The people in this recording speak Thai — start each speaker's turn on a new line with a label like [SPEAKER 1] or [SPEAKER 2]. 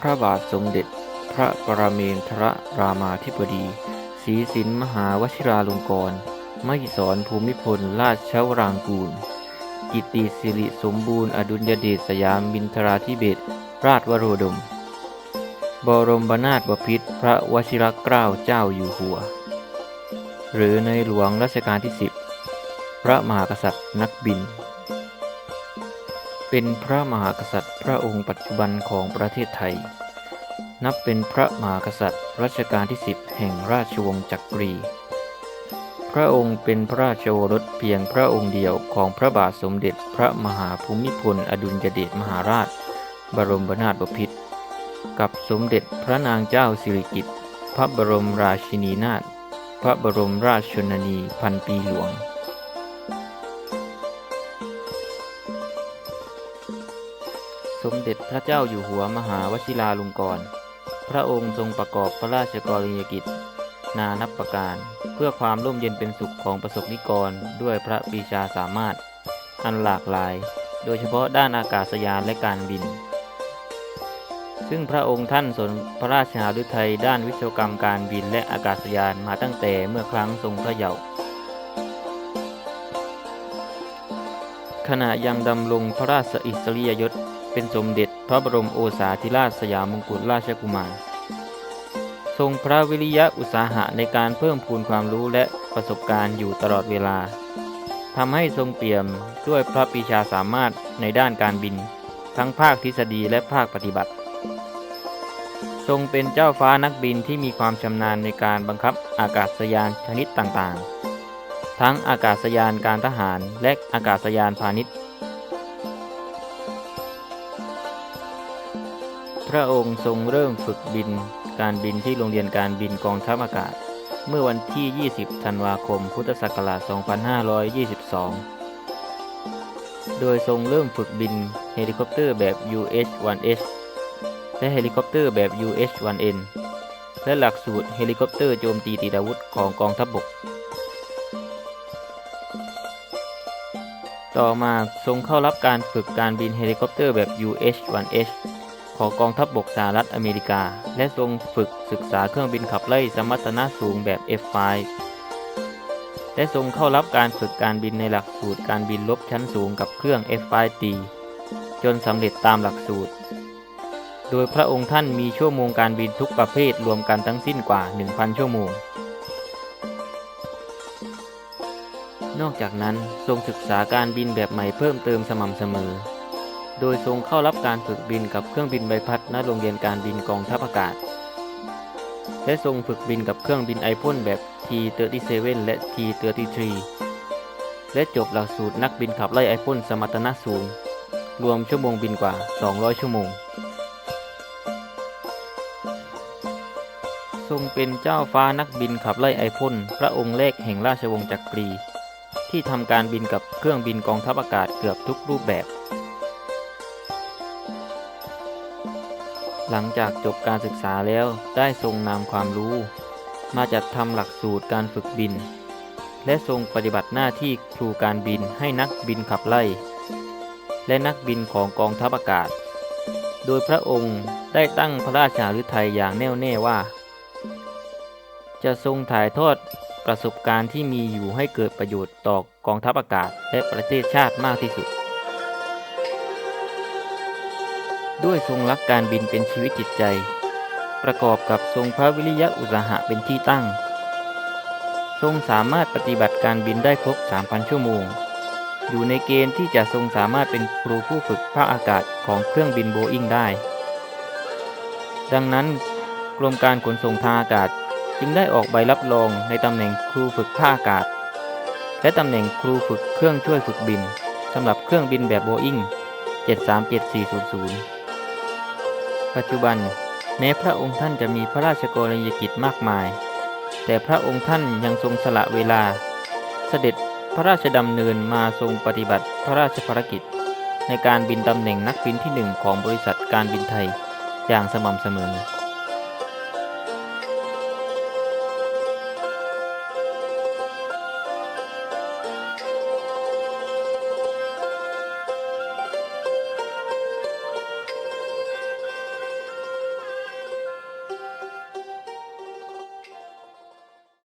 [SPEAKER 1] พระบาทสมเด็จ พระปรเมนทรรามาธิบดีศรีสินมหาวชิราลงกรณ์มหิศรภูมิพล ราชวรางกูล กิติสิริสมบูรณ์ อดุลยเดชสยามมินทราธิเบศราชวโรดม บรมนาถบพิตรพระวชิรเกล้าเจ้าอยู่หัว หรือในหลวงรัชกาลที่ 10 พระมหากษัตริย์นักบิน เป็นพระมหากษัตริย์พระองค์ปัจจุบันของประเทศไทย นับเป็นพระมหากษัตริย์รัชกาลที่ 10 แห่งราชวงศ์จักรี พระองค์เป็นพระราชโอรสเพียงพระองค์เดียวของพระบาทสมเด็จพระมหาภูมิพลอดุลยเดชมหาราช บรมนาถบพิตรกับสมเด็จพระนางเจ้าสิริกิติ์พระบรมราชินีนาถพระบรมราชชนนีพันปีหลวง สมเด็จพระเจ้าอยู่หัวมหาวชิราลงกรณ์พระองค์ทรงประกอบพระราชกรณียกิจ นานับประการ เพื่อความร่มเย็นเป็นสุขของประสบนิกรด้วยพระปีชาสามารถ อันหลากหลาย โดยเฉพาะด้านอากาศยานและการบิน ซึ่งพระองค์ท่านสนพระราชหฤทัยด้านวิศวกรรมการบินและอากาศยานมาตั้งแต่เมื่อครั้งทรงพระเยาว์ขณะยังดำรงพระราชอิสริยยศ เป็นสมเด็จพระบรมโอษาธิราชสยามมงกุฎราชกุมาร ทรงพระวิริยะอุตสาหะในการเพิ่มพูนความรู้และประสบการณ์อยู่ตลอดเวลาทำให้ทรงเปี่ยมด้วยพระปีชาสามารถในด้านการบิน ทั้งภาคทฤษฎีและภาคปฏิบัติ ทรงเป็นเจ้าฟ้านักบินที่มีความชำนาญในการบังคับอากาศยานชนิดต่างๆ ทั้งอากาศยานการทหารและอากาศยานพาณิชย์ พระองค์ทรงเริ่มฝึกบินการบินที่โรงเรียนการบินกองทัพอากาศ เมื่อวันที่ 20 ธันวาคม พุทธศักราช 2522 โดยทรงเริ่มฝึกบินเฮลิคอปเตอร์แบบ UH-1S และเฮลิคอปเตอร์แบบ UH-1N และหลักสูตรเฮลิคอปเตอร์โจมตีติดอาวุธของกองทัพบบก ต่อมาทรงเข้ารับการฝึกการบินเฮลิคอปเตอร์แบบ UH-1H ของกองทัพบบกสหรัฐอเมริกา และทรงฝึกศึกษาเครื่องบินขับไล่สมรรถนะสูงแบบ F5 และทรงเข้ารับการฝึกการบินในหลักสูตรการบินลบชั้นสูงกับเครื่อง F5T จนสำเร็จตามหลักสูตร โดยพระองค์ท่านมีชั่วโมงการบินทุกประเภทรวมกันทั้งสิ้นกว่า 1,000 ชั่วโมง นอกจากนั้นทรงศึกษาการบินแบบใหม่เพิ่มเติมสม่ำเสมอ โดยทรงเข้ารับการฝึกบินกับเครื่องบินใบพัดณโรงเรียนการบินกองทัพอากาศ และทรงฝึกบินกับเครื่องบินไอพ่นแบบ T-37 และ T-33 และจบหลักสูตรนักบินขับไล่ไอพ่นสมรรถนะสูง รวมชั่วโมงบินกว่า 200 ชั่วโมง ทรงเป็นเจ้าฟ้านักบินขับไล่ไอพ่นพระองค์แรกแห่งราชวงศ์จักรี ที่ทำการบินกับเครื่องบินกองทัพอากาศเกือบทุกรูปแบบ หลังจากจบการศึกษาแล้วได้ทรงนำความรู้ มาจัดทำหลักสูตรการฝึกบิน และทรงปฏิบัติหน้าที่ครูการบินให้นักบินขับไล่ และนักบินของกองทัพอากาศ โดยพระองค์ได้ตั้งพระราชาฤทัยอย่างแน่วแน่ว่า จะทรงถ่ายทอดประสบการณ์ที่มีอยู่ให้เกิดประโยชน์ต่อกองทัพอากาศและประเทศชาติมากที่สุด ด้วยทรงรักการบินเป็นชีวิตจิตใจ ประกอบกับทรงพระวิริยะอุตสาหะเป็นที่ตั้ง ทรงสามารถปฏิบัติการบินได้ครบ 3,000 ชั่วโมง อยู่ในเกณฑ์ที่จะทรงสามารถเป็นครูผู้ฝึกภาคอากาศของเครื่องบินโบอิงได้ ดังนั้นกรมการขนส่งทางอากาศจึงได้ออกใบรับรองในตำแหน่งครูฝึกภาคอากาศ และตำแหน่งครูฝึกเครื่องช่วยฝึกบินสำหรับเครื่องบินแบบโบอิง737-400 ปัจจุบัน แม้พระองค์ท่านจะมีพระราชกรณียกิจมากมาย แต่พระองค์ท่านยังทรงสละเวลา เสด็จพระราชดำเนินมาทรงปฏิบัติพระราชภารกิจ ในการบินตำแหน่งนักบินที่หนึ่งของบริษัทการบินไทยอย่างสม่ำเสมอ